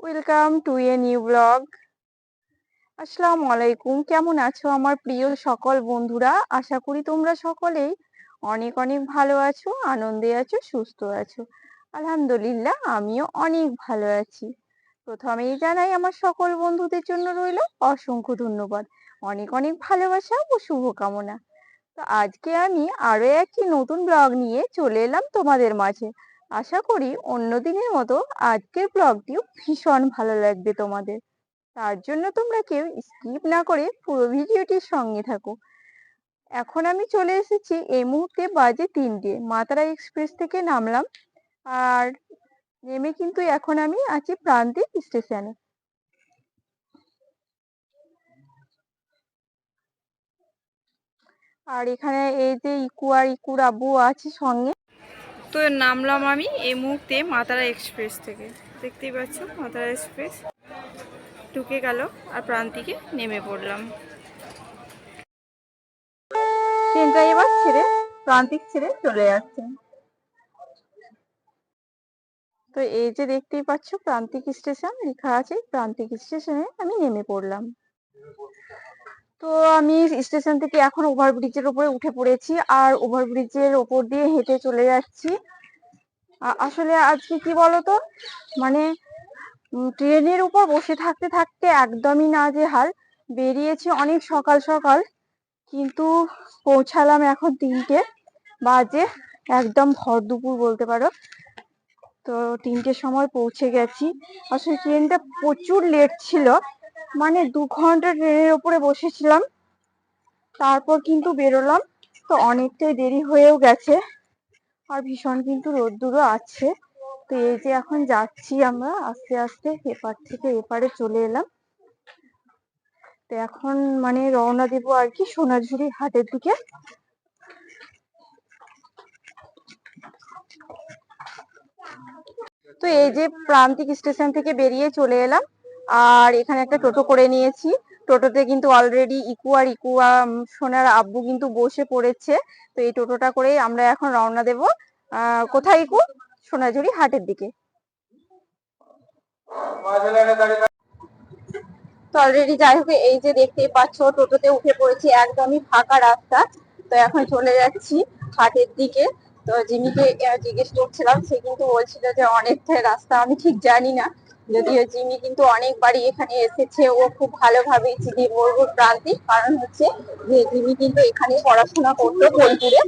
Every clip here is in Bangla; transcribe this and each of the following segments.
Welcome to a new blog আসসালামু আলাইকুম কেমন আছো আমার প্রিয় সকল বন্ধুরা আশা করি তোমরা সকলেই অনেক অনেক ভালো আছো আনন্দে আছো সুস্থ আছো আলহামদুলিল্লাহ আমিও অনেক ভালো আছি প্রথমেই জানাই আমার সকল বন্ধুদের জন্য রইল অসংখ্য ধন্যবাদ অনেক অনেক ভালোবাসা ও শুভকামনা তো আজকে আমি আরও একটি নতুন ব্লগ নিয়ে চলে এলাম তোমাদের মাঝে আশা করি অন্য দিনের মতো আজকের ব্লগটিও ভীষণ ভালো লাগবে তোমাদের। তার জন্য তোমরা কেউ স্কিপ না করে পুরো ভিডিওটির সঙ্গে থাকো। এখন আমি চলে এসেছি, এই মুহূর্তে বাজে তিনটে। মাতারা এক্সপ্রেস থেকে নামলাম আর নেমে কিন্তু এখন আমি আছি প্রান্তিক স্টেশনে আর এখানে এই যে ইকু ইকুর আব্বু আছে সঙ্গে। তো নামলাম আমি এই মুহূর্তে মাতারা এক্সপ্রেস থেকে। দেখতেই পাচ্ছ, মাতারা এক্সপ্রেস। ঢুকে গেল আর প্রান্তিকে নেমে পড়লাম। ট্রেনটা এবার ছেড়ে প্রান্তিক ছেড়ে চলে যাচ্ছে। তো এই যে দেখতেই পাচ্ছ, প্রান্তিক স্টেশন লেখা আছে, প্রান্তিক স্টেশনে আমি নেমে পড়লাম। তো আমি স্টেশন থেকে এখন ওভারব্রিজের উপরে উঠে পড়েছি আর ওভারব্রিজের ওপর দিয়ে হেঁটে চলে যাচ্ছি। আসলে আজকে কি বলতো? মানে ট্রেনের উপর বসে থাকতে থাকতে একদমই না যে হাল, বেরিয়েছি অনেক সকাল সকাল, কিন্তু পৌঁছালাম এখন তিনটে বাজে, একদম ভর দুপুর বলতে পারো। তো তিনটের সময় পৌঁছে গেছি। আসলে ট্রেনটা প্রচুর লেট ছিল মানে দু ঘণ্টা ট্রেনের উপরে বসেছিলাম, তারপর কিন্তু বেরোলাম, তো অনেকটাই দেরি হয়েও গেছে, আর ভীষণ কিন্তু রোদ্দুরও আছে, তো এই যে এখন যাচ্ছি আমরা, আস্তে আস্তে এপার থেকে এপারে চলে এলাম, তো এখন মানে রওনা দিব আর কি সোনাঝুরি হাটের দিকে। তো এই যে প্রান্তিক স্টেশন থেকে বেরিয়ে চলে এলাম আর এখানে একটা টোটো করে নিয়েছি। টোটোতে কিন্তু অলরেডি ইকু আর ইকু সোনার আব্বু কিন্তু বসে পড়েছে। তো এই টোটোটা করেই আমরা এখন রওনা দেব। কোথায় ইকু সোনাঝুরি হাটের দিকে। তো অলরেডি যাই হোক, এই যে দেখতেই পাচ্ছ, টোটোতে উঠে পড়েছি একদমই ফাঁকা রাস্তা। তো এখন চলে যাচ্ছি হাটের দিকে। তো জিমিকে জিজ্ঞেস করছিলাম, সে কিন্তু বলছিল যে অনেকটাই রাস্তা, আমি ঠিক জানি না। যদিও জিমি কিন্তু অনেকবারই এখানে এসেছে, ও খুব ভালোভাবে চিনি বলব প্রান্তিক কারণ হচ্ছে যে জিমি কিন্তু এখানে পড়াশোনা করতো বোলপুরে।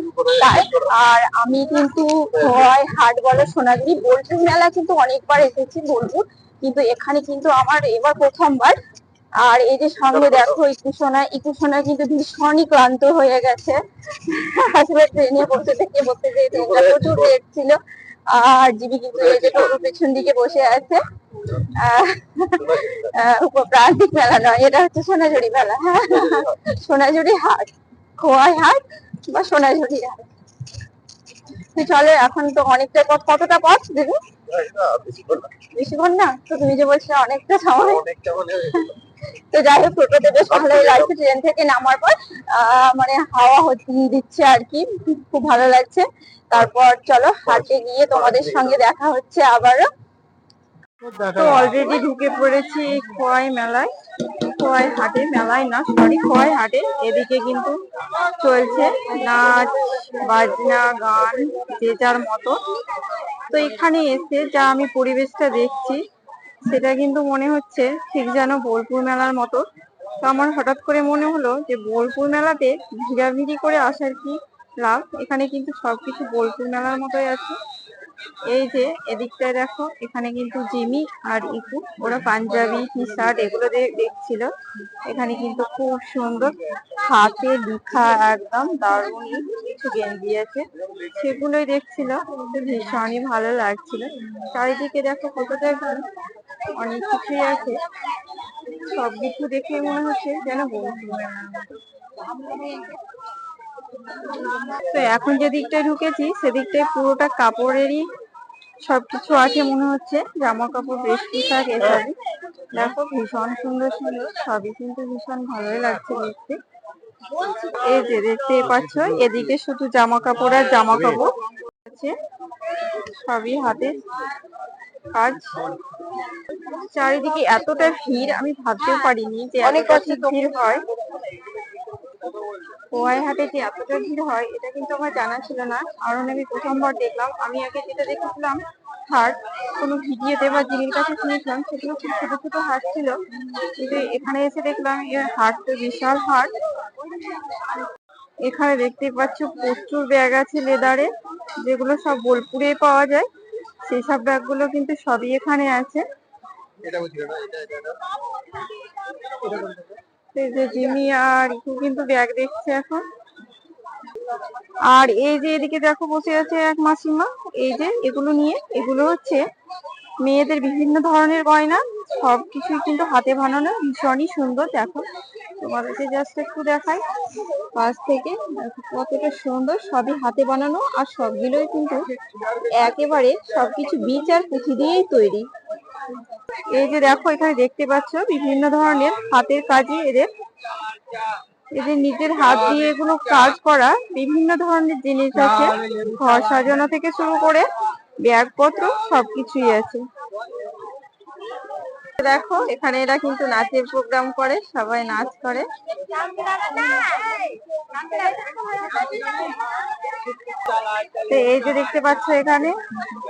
তাই আর আমি কিন্তু হয় হাট বলো সোনাঝুরি বোলপুর মেলা কিন্তু অনেকবার এসেছি বোলপুর। কিন্তু এখানে কিন্তু আমার এবার প্রথমবার। আর এই যে সঙ্গে দেখো ইকুসোনা ইকুসোনা কিন্তু ভীষণই ক্লান্ত হয়ে গেছে। আসলে ট্রেনে বসে থেকে বসে যে ট্রেনটা প্রচুর লেট ছিল। আর জিবি কিন্তু এই যে পেছন দিকে বসে আছে। প্রান্তিক মেলা নয় এটা হচ্ছে সোনাঝুরি মেলা হ্যাঁ। সোনাঝুরি হাট খোয়াই হাট বা সোনাঝুরি হাট। চলো এখন তো অনেকটা পথ কতটা পথ দিদি? বেশিক্ষণ না তো তুমি যে বলছিলে অনেকটা সময়। তো যাই হোক টোটোতে বেশ ভালোই লাগছে ট্রেন থেকে নামার পর আহ, মানে হাওয়া হচ্ছে দিচ্ছে আর কি খুব ভালো লাগছে। তারপর চলো হাটে গিয়ে তোমাদের সঙ্গে দেখা হচ্ছে আবারও। তো অলরেডি ঢুকে পড়েছি খোয়াই মেলায়। খোয়াই হাটে মেলায় না সরি খোয়াই হাটে। এদিকে কিন্তু চলছে নাচ বাজনা গান যে যার মতো। তো এখানে এসে যা আমি পরিবেশটা দেখছি সেটা কিন্তু মনে হচ্ছে ঠিক যেন বোলপুর মেলার মতো। তো আমার হঠাৎ করে মনে হলো যে বোলপুর মেলাতে ভিড়াভিড়ি করে আসার কি লাভ? এখানে কিন্তু সবকিছু বোলপুর মেলার মতোই আছে। এই যে এদিকটায় দেখো এখানে কিন্তু জিমি আর ইকু ওরা পাঞ্জাবি টি শার্ট এগুলো দেখছিল। এখানে কিন্তু খুব সুন্দর হাতে লিখা একদম দারুণ কিছু গেঞ্জি আছে সেগুলোই দেখছিল ভীষণই ভালো লাগছিল। চারিদিকে দেখো কতটা ভিড়, অনেক কিছুই আছে। সব কিছু দেখে মনে হচ্ছে যেন বন্ধু। তো এখন যে দিকটায় ঢুকেছি সেদিকটায় পুরোটা কাপড়েরই সবকিছু আছে মনে হচ্ছে। জামা কাপড় বেশ পোশাক এসবই। দেখো ভীষণ সুন্দর সুন্দর সবই কিন্তু ভীষণ ভালোই লাগছে দেখতে। এই যে দেখতেই পাচ্ছ এদিকে শুধু জামা কাপড় আর জামা কাপড় আছে। সবই হাতে কাজ। চারিদিকে এতটা ভিড় আমি ভাবতেও পারিনি যে অনেক কাছে ভিড় হয়। পোয়াই হাটে যে এতটা ভিড় হয়, এটা কিন্তু আমার জানা ছিল না। কারণ আমি প্রথমবার দেখলাম, আমি আগে যেটা দেখেছিলাম, হাট, কোনো ভিডিওতে বা জিনির কাছে শুনেছিলাম, সেগুলো খুব ছোট ছোট হাট ছিল। কিন্তু এখানে এসে দেখলাম এর হাট তো বিশাল হাট। এখানে দেখতে পাচ্ছ প্রচুর ব্যাগ আছে লেদারে, যেগুলো সব বোলপুরে পাওয়া যায়। সেই সব ব্যাগগুলো কিন্তু সবই এখানে আছে। যে জিমি আর কিন্তু ব্যাগ দেখছে এখন। আর এই যে এদিকে দেখো বসে আছে এক মাসিমা। এই যে এগুলো নিয়ে, এগুলো হচ্ছে মেয়েদের বিভিন্ন ধরনের গয়না। সবকিছুই কিন্তু হাতে বানানো, ভীষণই সুন্দর। দেখো, তোমাদেরকে জাস্ট একটু দেখাই। পাশ থেকে কতটা সুন্দর, সবই হাতে বানানো, আর সবগুলোই কিন্তু একেবারে সবকিছু বীজ আর পুঁথি দিয়েই তৈরি। এই যে দেখো, এখানে দেখতে পাচ্ছ বিভিন্ন ধরনের হাতের কাজে এদের এদের নিজের হাত দিয়ে এগুলো কাজ করা, বিভিন্ন ধরনের জিনিস আছে। ঘর সাজানো থেকে শুরু করে ব্যাগপত্র, সবকিছুই আছে। দেখো, এখানে এরা কিন্তু নাচের প্রোগ্রাম করে, সবাই নাচ করে। তো এই যে দেখতে পাচ্ছ এখানে,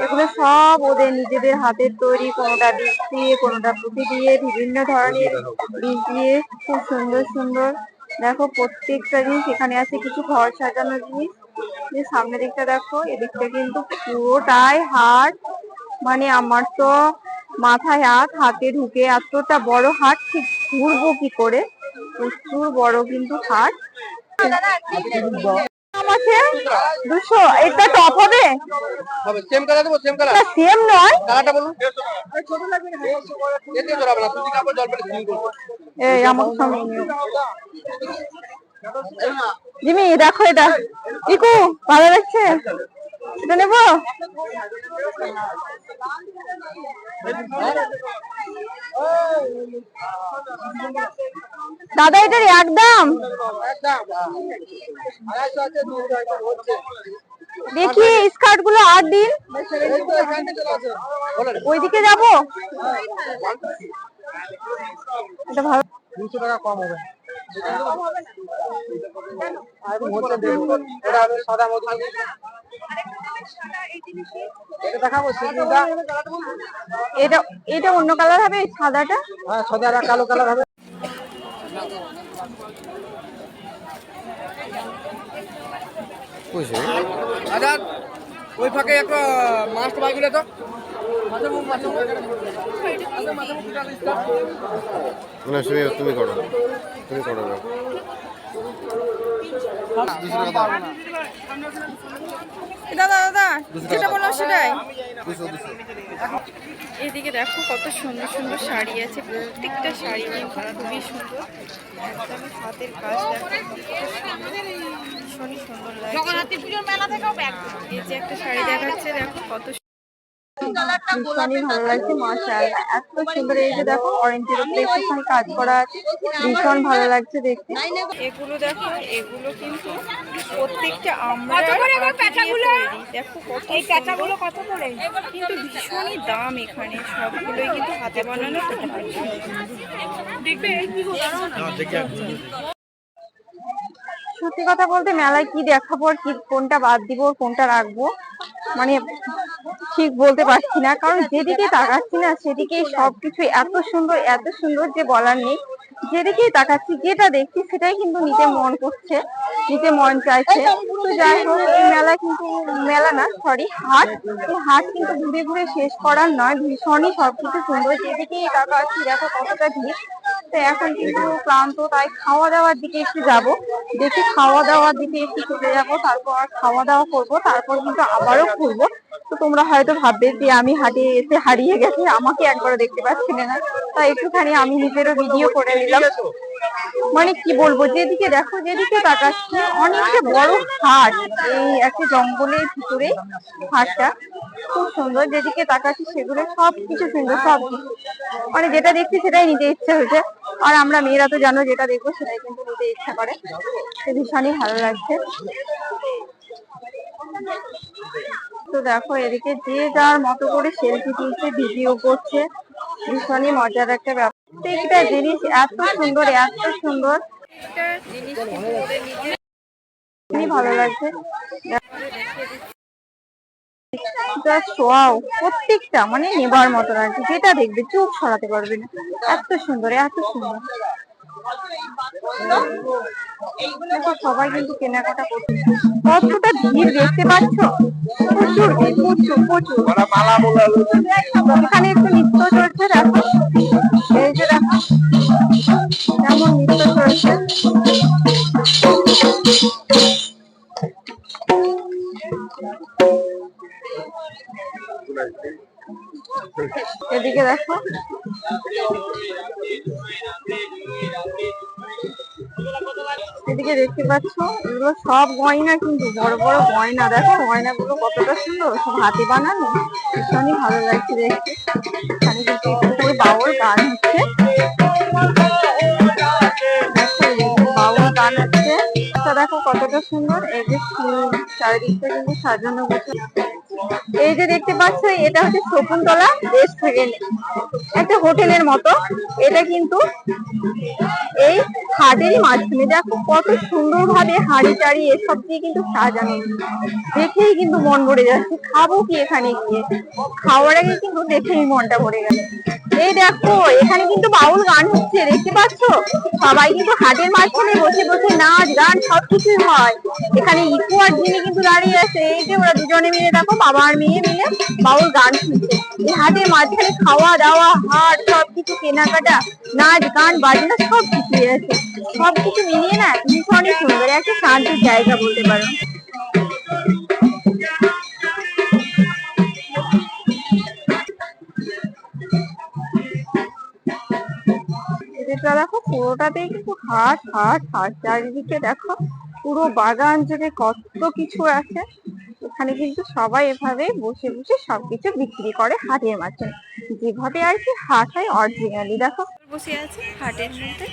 এগুলো সব ওদের নিজেদের হাতের তৈরি, কোনোটা বীজ দিয়ে কোনোটা পুঁতি দিয়ে, বিভিন্ন ধরনের বীজ দিয়ে, খুব সুন্দর সুন্দর। দেখো, প্রত্যেকটা জিনিস, এখানে আছে কিছু ঘর সাজানো জিনিস। যে সামনের দিকটা দেখো, এদিকটা কিন্তু পুরোটাই হাট মানে আমার তো মাথায় হাত হাতে ঢুকে এতটা বড় হাট ঠিক ঘুরবো কি করে? প্রচুর বড় কিন্তু হাট। আছে? দুশো। এটা টপ হবে? হবে। সেম কালার দেবো সেম কালার সেম নয়। কালারটা বলুন। এতে জড়াবে না সুতি কাপড় জল পেলে সিং করব এই আমার সঙ্গে জিমি দেখো এটা। ইকু ভালো লাগছে? এটা নেব? দাদা এটার একদম। দেখি স্কার্টগুলো আর দিন। ওইদিকে যাব? এটা ভালো। দুশো টাকা কম হবে। এটা এটা অন্য কালার হবে সাদাটা? হ্যাঁ সাদা আর কালো কালার হবে আচ্ছা ওই ফাঁকে একটা মাস্ট বাইগুলো তো তুমি করো তুমি করো দাদা দাদা যেটা বললাম সেটাই। এদিকে দেখো কত সুন্দর সুন্দর শাড়ি আছে প্রত্যেকটা শাড়ি খুবই সুন্দর। হাতের কাজ দেখো ভীষণই সুন্দর লাগছে। এই যে একটা শাড়ি দেখাচ্ছে দেখো কত ভীষণই ভালো লাগছে মাশাআল্লাহ। এত সুন্দর এই যে দেখো অরেঞ্জের উপরে একটুখানি কাজ করা আছে। ভীষণ ভালো লাগছে দেখতে। এগুলো দেখো এগুলো কিন্তু প্রত্যেকটা আমরা দেখো কত এই প্যাচাগুলো কত করে? কিন্তু ভীষণই দাম এখানে সবগুলোই কিন্তু হাতে বানানো। দেখবে সত্যি কথা বলতে মেলায় কি দেখাবো আর কি, কোনটা বাদ দিব, কোনটা রাখব মানে ঠিক বলতে পারছি না। কারণ যেদিকে তাকাচ্ছি না সেদিকে সবকিছু এত সুন্দর এত সুন্দর যে বলার নেই। যেদিকেই তাকাচ্ছি, যেটা দেখছি সেটাই কিন্তু নিতে মন করছে, নিতে মন চাইছে। তো যাই হোক, এই মেলা কিন্তু, মেলা না সরি হাট। এই হাট কিন্তু ঘুরে ঘুরে শেষ করার নয়, ভীষণই সবকিছু সুন্দর। যেদিকেই তাকাচ্ছি, দেখো কতটা ভিড়। তো এখন কিন্তু ক্লান্ত, তাই খাওয়া দাওয়ার দিকে একটু যাব। দেখি খাওয়া দাওয়ার দিকে একটু চলে যাব, তারপর খাওয়া দাওয়া করব, তারপর কিন্তু আবারও ঘুরবো। তো তোমরা হয়তো ভাববে যে আমি হাটে এসে হারিয়ে গেছি, আমাকে একবারও দেখতে পাচ্ছিলে না। তাই একটুখানি আমি নিজেরও ভিডিও করে নিলাম। মানে কি বলব, যেদিকে দেখো, যেদিকে তাকাচ্ছি, অনেকটা বড় হাট এই একটা জঙ্গলের ভিতরে হাটটা খুব সুন্দর, যেদিকে তাকাচ্ছি সেগুলো সব কিছু সুন্দর, সব মানে যেটা দেখছি সেটাই নিতে ইচ্ছে হয়েছে। আর আমরা মেয়েরা তো জানো, যেটা দেখব সেটাই কিন্তু নিতে ইচ্ছা করে। ভীষণই ভালো লাগছে। তো দেখো, এদিকে যে যার মতো করে সেলফি তুলছে ভিডিও করছে। ভীষণই মজার একটা ব্যাপার। জিনিস এত সুন্দর এত সুন্দর। ভালো লাগছে। প্রত্যেকটা মানে নেবার মতো লাগছে যেটা দেখবে চোখ সরাতে পারবে না। এত সুন্দর এত সুন্দর। সবাই কিন্তু কেনাকাটা করছে। কতটা ভিড় দেখতে পাচ্ছ? প্রচুর প্রচুর প্রচুর। এখানে একটু নৃত্য চলছে দেখো। এই যে দেখো কেমন নৃত্য চলছে। এদিকে দেখো। এদিকে দেখতে পাচ্ছ, এগুলো সব গয়না কিন্তু, বড় বড় গয়না। দেখো, গয়নাগুলো কতটা সুন্দর। সব হাতে বানানো। ভীষণই ভালো লাগছে দেখতে। এখানে গান দেখো কতটা সুন্দর। এই যে চারিদিকটা কিন্তু সাজানো গোছানো। এই যে দেখতে পাচ্ছ, এটা হচ্ছে শকুন্তলা রেস্টুরেন্ট একটা হোটেলের মতো। এটা কিন্তু এই হাটেরই মাঝখানে। দেখো, কত সুন্দর ভাবে হাড়ি টাড়ি এসব দিয়ে কিন্তু সাজানো। দেখেই কিন্তু মন ভরে যাচ্ছে। খাব কি এখানে গিয়ে? খাওয়ার আগে কিন্তু দেখেই মনটা ভরে গেল এই দেখো, এখানে কিন্তু বাউল গান হচ্ছে। দেখতে পাচ্ছ? সবাই কিন্তু হাটের মাঝখানে বসে বসে নাচ, গান সবকিছুই হয়। এখানে ইকো আর জিনি কিন্তু দাঁড়িয়ে আছে। এই যে ওরা দুজনে মিলে দেখো, বাবা আর মেয়ে মিলে বাউল গান শুনছে। এই হাতে মাঝখানে খাওয়া দাওয়া, হাট সব কিছু কেনাকাটা, নাচ, গান, বাজনা, সব কিছুই আছে। সব কিছু মিলিয়ে না ভীষণই সুন্দর। একটা শান্তির জায়গা বলতে পারো। এটা দেখো পুরোটাতেই কিন্তু হাট হাট হাট। চারিদিকে দেখো, পুরো বাগান জুড়ে কত কিছু আছে। এখানে কিন্তু সবাই এভাবে বসে বসে সবকিছু বিক্রি করে হাটের মাঝখানে যেভাবে আর কি হাট হয় অরিজিনালি দেখো। বসে আছে হাটের মধ্যে।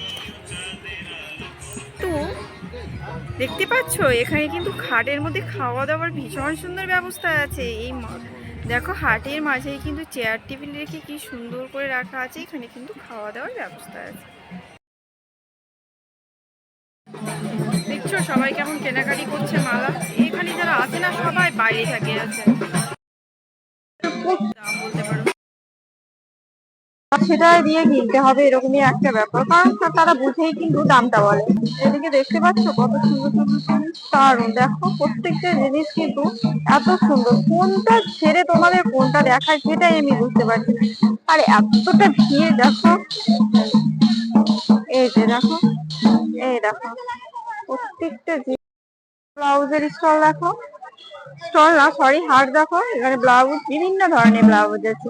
তো, দেখতে পাচ্ছ? এখানে কিন্তু খাটের মধ্যে খাওয়া দাওয়ার ভীষণ সুন্দর ব্যবস্থা আছে। এই দেখো, হাটের মাঝেই কিন্তু চেয়ার টেবিল রেখে কি সুন্দর করে রাখা আছে, এখানে কিন্তু খাওয়া দাওয়ার ব্যবস্থা আছে। দেখছ, সবাই কেমন কেনাকাটি করছে মালা? এখানে যারা আছে না, সবাই বাইরে থাকে আছে। দাম বলতে পারো। সেটা দিয়ে কিনতে হবে, এরকমই একটা ব্যাপার। কারণ তারা বুঝেই কিন্তু দামটা বলে। এদিকে দেখতে পাচ্ছ কত সুন্দর সুন্দর দারুণ। দেখো, প্রত্যেকটা জিনিস কিন্তু এত সুন্দর। কোনটা ছেড়ে তোমাদের কোনটা দেখায় সেটাই আমি বুঝতে পারছি। আর এতটা ভিড়, দেখো। এই যে দেখো, এই দেখো। প্রত্যেকটা ব্লাউজের স্টল দেখো। স্টল না সরি হাট দেখো। এখানে ব্লাউজ বিভিন্ন ধরনের ব্লাউজ আছে।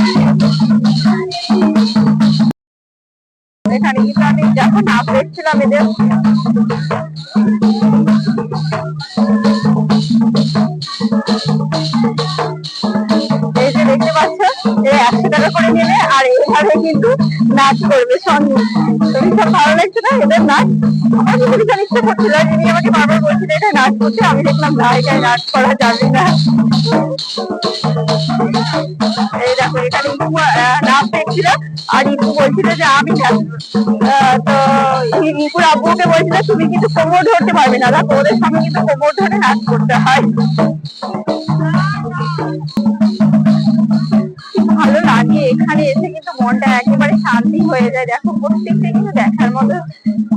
এখানে কিন্তু আমি যখন নাচ দেখছিলাম এদের। এই যে দেখতে পাচ্ছ এই একশো টাকা করে নেবে আর এইভাবে কিন্তু নাচ করবে সঙ্গে তো ভীষণ ভালো লাগছে না? এদের নাচ? আমার কিন্তু এটা নাচ করছে আমি দেখলাম, না নাচ করা যাবে না। এই দেখো, এখানে নাচ দেখছিল আর রিপু বলছিল যে আমি তো রিপুর আব্বুকে বলছিল, তুমি কিন্তু কোমর ধরতে পারবে না দেখো ওদের সামনে কিন্তু কোমর ধরে নাচ করতে হয়। ভালো লাগে, এখানে এসে কিন্তু মনটা একেবারে শান্তি হয়ে যায়। দেখো প্রত্যেকটা কিন্তু দেখার মতো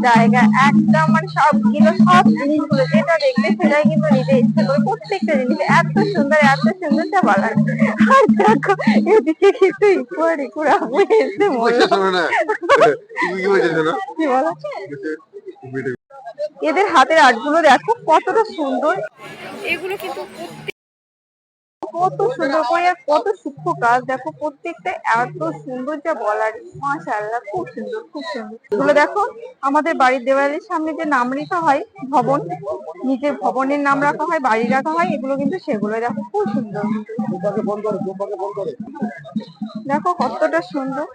জায়গা। একদম মানে সবগুলো সব জিনিসগুলো যেটা দেখবে সেটাই কিন্তু নিতে ইচ্ছে করে। প্রত্যেকটা জিনিস এত সুন্দর এত সুন্দর যা বলার। আর দেখো এদিকে কিন্তু ইকুয়ার ইকুর এসে কি বলো? এদের হাতের আর্টগুলো দেখো কতটা সুন্দর। এগুলো কিন্তু কত সুন্দর করে, কত সূক্ষ্ম কাজ দেখো প্রত্যেকটা এত সুন্দর যা বলার। মাশাআল্লাহ, খুব সুন্দর খুব সুন্দর। এগুলো দেখো, আমাদের বাড়ির দেওয়ালের সামনে যে নাম লেখা হয়, ভবন নিজের ভবনের নাম রাখা হয়, বাড়ি রাখা হয়, এগুলো কিন্তু সেগুলো দেখো, খুব সুন্দর। দেখো কতটা সুন্দর।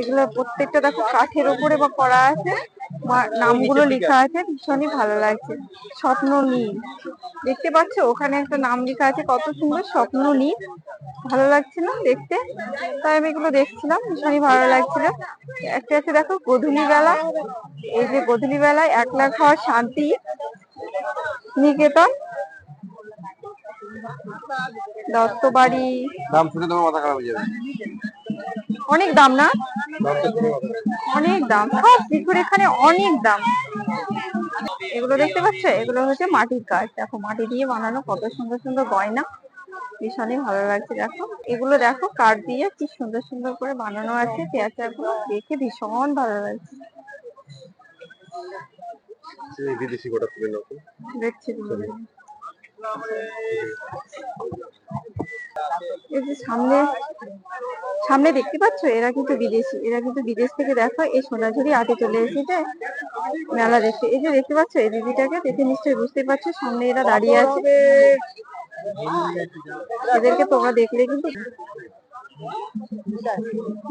এগুলো প্রত্যেকটা দেখো কাঠের উপরে বা করা আছে। নামগুলো লেখা আছে ভীষণই ভালো লাগছে। স্বপ্ন নীল দেখতে পাচ্ছ ওখানে একটা নাম লেখা আছে কত সুন্দর স্বপ্ন নীল ভালো লাগছে না দেখতে? তাই আমি এগুলো দেখছিলাম ভীষণই ভালো লাগছিল। একটা আছে দেখো গধূলি বেলা এই যে গধূলি বেলায় একলা খাওয়ার শান্তি নিকেতন। দত্তবাড়ি। দাম শুনে তোমার মাথা খারাপ হয়ে যাবে। অনেক দাম না? অনেক দাম। সব কিছুর এখানে অনেক দাম। এগুলো দেখতে পাচ্ছ? এগুলো হচ্ছে মাটির কাজ দেখো মাটি দিয়ে বানানো কত সুন্দর সুন্দর গয়না। ভীষণই ভালো লাগছে দেখো। এগুলো দেখো কাঠ দিয়ে কি সুন্দর সুন্দর করে বানানো আছে পেঁয়াচাগুলো দেখে ভীষণ ভালো লাগছে। বিদেশি গোটা তুলে নাও দেখছি। এই যে সামনে সামনে দেখতে পাচ্ছ? এরা কিন্তু বিদেশি, এরা কিন্তু বিদেশ থেকে দেখো এই সোনাঝুরি আটে চলে এসেছে মেলা দেখতে। এই যে দেখতে পাচ্ছ? এই দিদিটাকে দেখে নিশ্চয়ই বুঝতে পারছ, সামনে এরা দাঁড়িয়ে আছে। এদেরকে তোমরা দেখলে কিন্তু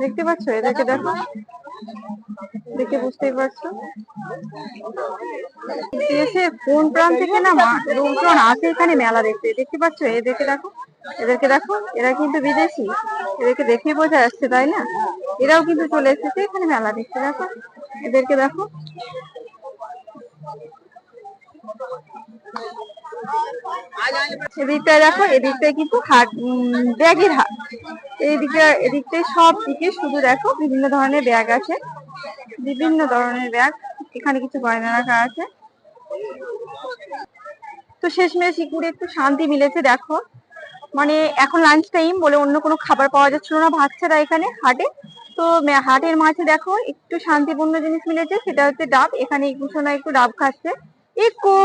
দেখতে পাচ্ছ? এদেরকে দেখো। দেখে বুঝতেই পারছ? দেশে কোন প্রান্ত থেকে না লোকজন আসে এখানে মেলা দেখতে। দেখতে পাচ্ছ? এদেরকে দেখো। এদেরকে দেখো, এরা কিন্তু বিদেশি। এদেরকে দেখে বোঝা যাচ্ছে, তাই না? এরাও কিন্তু চলে এসেছে, এখানে মেলা দেখতে, দেখো। এদেরকে দেখো। দেখো, এদিকটায় কিন্তু হাট ব্যাগের হাট। এইদিকে এদিকটায় সব দিকে শুধু দেখো বিভিন্ন ধরনের ব্যাগ আছে। বিভিন্ন ধরনের ব্যাগ। এখানে কিছু গয়না রাখা আছে। তো শেষমেশ করে একটু শান্তি মিলেছে, দেখো। মানে এখন লাঞ্চ টাইম বলে অন্য কোনো খাবার পাওয়া যাচ্ছিল না ভাত ছাড়া এখানে হাটে। তো হাটের মাঝে দেখো একটু শান্তিপূর্ণ জিনিস মিলেছে, সেটা হচ্ছে ডাব। এখানে ইকুশোনা একটু ডাব খাচ্ছে। ইকু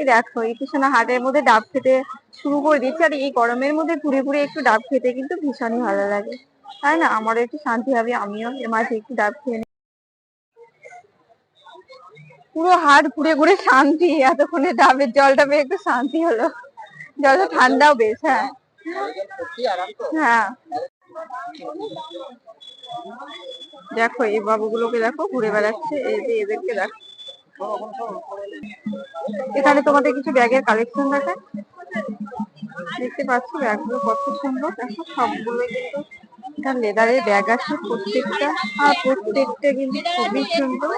এই দেখো ইকুশোনা হাটের মধ্যে ডাব খেতে শুরু করে দিচ্ছে আর এই গরমের মধ্যে ঘুরে ঘুরে একটু ডাব খেতে কিন্তু ভীষণই ভালো লাগে। তাই না? আমারও একটু শান্তি হবে, আমিও এর মাঝে একটু ডাব খেয়ে। পুরো হাট ঘুরে ঘুরে শান্তি, এতক্ষণে ডাবের জলটা পেয়ে একটু শান্তি হলো। জলটা ঠান্ডাও বেশ হ্যাঁ। হ্যাঁ। দেখো এই বাবুগুলোকে দেখো ঘুরে বেড়াচ্ছে এই যে এদেরকে দেখো। এখানে তোমাদের কিছু ব্যাগের কালেকশন দেখায়। দেখতে পাচ্ছ ব্যাগগুলো কত সুন্দর দেখো সবগুলো কিন্তু এখানে লেদারের ব্যাগ আছে, প্রত্যেকটা আর প্রত্যেকটা কিন্তু খুবই সুন্দর।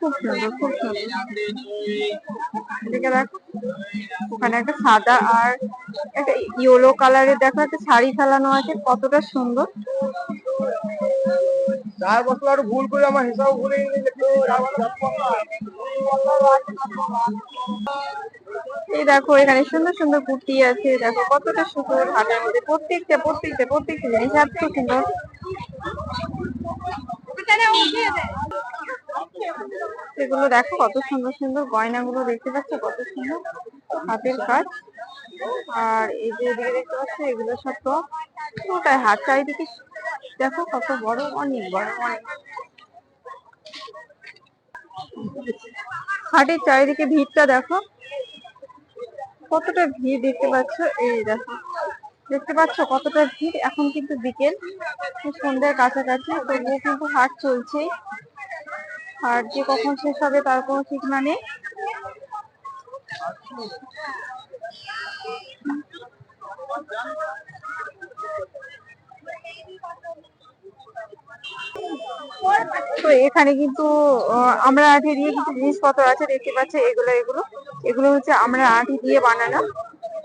খুব সুন্দর খুব সুন্দর। ওখানে একটা সাদা আর একটা ইয়েলো কালারের দেখো, একটা শাড়ি ফেলানো আছে, কতটা সুন্দর। চার বছর আর ভুল করে আমার হিসাব ভুলে এই দেখো, এখানে সুন্দর সুন্দর কুর্তি আছে, দেখো, কতটা সুন্দর হাটের মধ্যে। প্রত্যেকটা প্রত্যেকটা প্রত্যেকটা জিনিস এত সুন্দর। এগুলো দেখো, কত সুন্দর সুন্দর গয়নাগুলো দেখতে পাচ্ছ, কত সুন্দর হাতের কাজ। আর এই যে এদিকে দেখতে পাচ্ছ, এগুলো সব টপ ওটাই হাত চারিদিকে দেখো কত বড়, অনেক বড়, অনেক। হাটের চারিদিকে ভিড়টা দেখো। কতটা ভিড় দেখতে পাচ্ছ? এই দেখো। দেখতে পাচ্ছ কতটা ভিড়? এখন কিন্তু বিকেল সন্ধ্যার কাছাকাছি, তবুও কিন্তু হাট চলছেই। আর যে কখন শেষ হবে তার কোনো ঠিকনা নেই। তো এখানে কিন্তু আমরা আঠি দিয়ে কিছু জিনিসপত্র আছে, দেখতে পাচ্ছি, এগুলো এগুলো। এগুলো হচ্ছে আমরা আঠি দিয়ে বানানো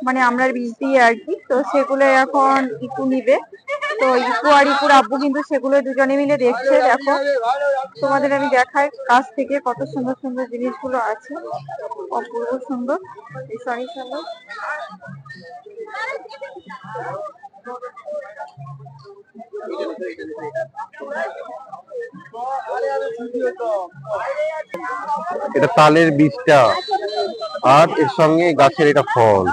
মানে আমরা বীজ দিয়ে আর কি তো সেগুলো এখন ইকু নিবে। তো ইকু আর ইকুর আব্বু কিন্তু সেগুলো দুজনে মিলে দেখছে, দেখো। তোমাদের আমি দেখাই কাছ থেকে কত সুন্দর সুন্দর জিনিসগুলো আছে। অপূর্ব সুন্দর। ভীষণই সুন্দর এটা তালের বীজটা। আর এর সঙ্গে গাছের এটা ফল।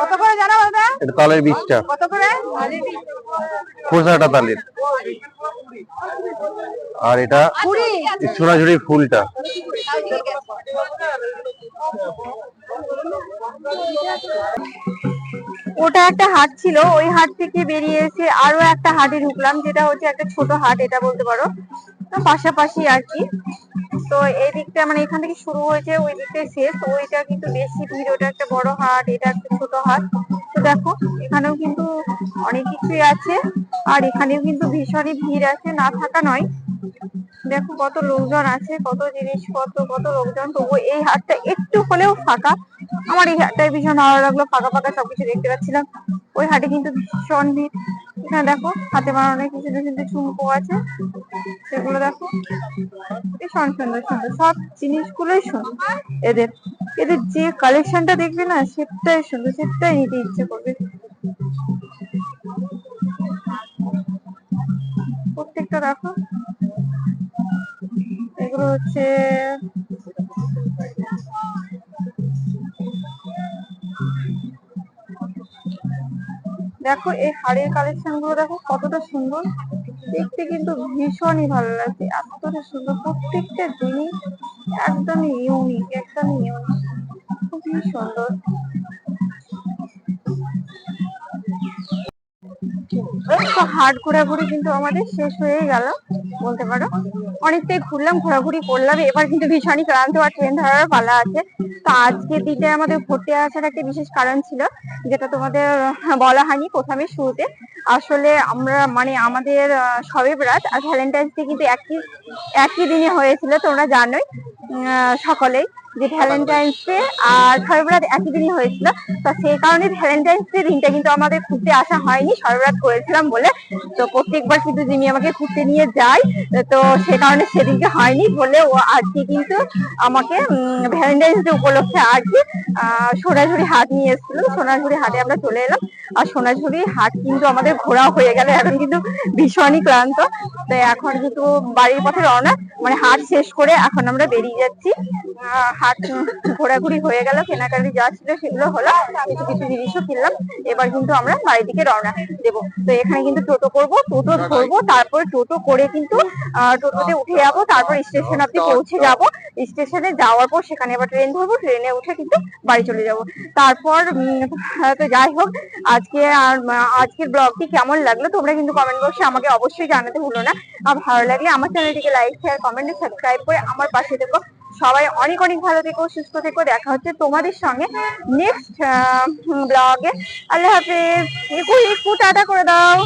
কত করে জানা দাদা এটা তালের বীজটা। কত করে? খোসাটা তালের। আর এটা ফুলটা। ওটা একটা হাট ছিল। ওই হাট থেকে বেরিয়ে এসে আরও একটা হাটে ঢুকলাম যেটা হচ্ছে একটা ছোট হাট এটা বলতে পারো। পাশাপাশি আর কি। তো এই দিকটা মানে এখান থেকে শুরু হয়েছে, ওই দিকটাই শেষ। ওইটা কিন্তু বেশি ভিড়, ওটা একটা বড় হাট, এটা একটা ছোট হাট। তো দেখো, এখানেও কিন্তু অনেক কিছুই আছে। আর এখানেও কিন্তু ভীষণই ভিড় আছে, না থাকা নয়। দেখো কত লোকজন আছে, কত জিনিসপত্র, কত লোকজন। তবু এই হাটটা একটু হলেও ফাঁকা। আমার এই হাটটাই ভীষণ ভালো লাগল, ফাঁকা ফাঁকা সবকিছু দেখতে পাচ্ছিলাম। ওই হাটে কিন্তু ভীষণ ভিড়। এখানে দেখো, হাতে বানানো কিছু কিছু ঝুমকো আছে। সেগুলো দেখো। ভীষণ সুন্দর সুন্দর। সব জিনিসগুলোই সুন্দর। এদের এদের যে কালেকশনটা দেখবে না, সেটাই সুন্দর, সেটাই নিতে ইচ্ছে করবে। প্রত্যেকটা দেখো। এগুলো হচ্ছে দেখো এই হাড়ের কালেকশনগুলো দেখো কতটা সুন্দর। দেখতে কিন্তু ভীষণই ভালো লাগছে। এতটা সুন্দর প্রত্যেকটা জিনিস একদমই ইউনিক একদমই ইউনিক খুবই সুন্দর। হাট ঘোরাঘুরি কিন্তু আমাদের শেষ হয়ে গেল, বলতে পারো। অনেকটাই ঘুরলাম, ঘোরাঘুরি করলাম। এবার কিন্তু ভীষণই ক্লান্ত আর ট্রেন ধরার পালা আছে। তো আজকের দিনে আমাদের ঘুরতে আসার একটা বিশেষ কারণ ছিল, যেটা তোমাদের বলা হয়নি প্রথমে শুরুতে। আসলে আমরা মানে আমাদের সবে বরাত আর ভ্যালেন্টাইন্স ডে কিন্তু একই একই দিনে হয়েছিল, তোমরা জানোই সকলেই। যে ভ্যালেন্টাইন্স ডে আর সর্বরাত একই দিনই হয়েছিল। তো সেই কারণে ভ্যালেন্টাইন্স ডে দিনটা কিন্তু আমাদের ঘুরতে আসা হয়নি শবে বরাত করেছিলাম বলে। তো প্রত্যেকবার কিন্তু জিমি আমাকে ঘুরতে নিয়ে যায়, তো সে কারণে সেদিনকে হয়নি বলে ও আজকে কিন্তু আমাকে ভ্যালেন্টাইন্স ডে উপলক্ষে আর কি সোনাঝুরি হাট নিয়ে এসেছিল। সোনাঝুরি হাটে আমরা চলে এলাম। আর সোনাঝুরি হাট কিন্তু আমাদের ঘোরা হয়ে গেল, এখন কিন্তু ভীষণই ক্লান্ত। তো এখন কিন্তু বাড়ির পথে রওনা মানে হাট শেষ করে এখন আমরা বেরিয়ে যাচ্ছি। হাট ঘোরাঘুরি হয়ে গেল, কেনাকাটি যা ছিল সেগুলো হলো, কিছু কিছু জিনিসও কিনলাম। এবার কিন্তু আমরা বাড়ি দিকে রওনা দেবো। তো এখানে কিন্তু টোটো করব, টোটো ধরবো, তারপর টোটো করে কিন্তু টোটোতে উঠে যাব, তারপর স্টেশন অব্দি পৌঁছে যাব। স্টেশনে যাওয়ার পর সেখানে আবার ট্রেন ধরবো, ট্রেনে উঠে কিন্তু বাড়ি চলে যাব। তারপর তো যাই হোক, আজকে আর আজকের ব্লগটি কেমন লাগল তোমরা কিন্তু কমেন্ট বক্সে আমাকে অবশ্যই জানাতে ভুলো না। আর ভালো লাগলে আমার চ্যানেলটিকে লাইক শেয়ার কমেন্টে সাবস্ক্রাইব করে আমার পাশে থেকো। সবাই অনেক অনেক ভালো থেকো, সুস্থ থেকো। দেখা হচ্ছে তোমাদের সঙ্গে নেক্সট ব্লগে আল্লাহ হাফিজ। একটু একটু টাটা করে দাও।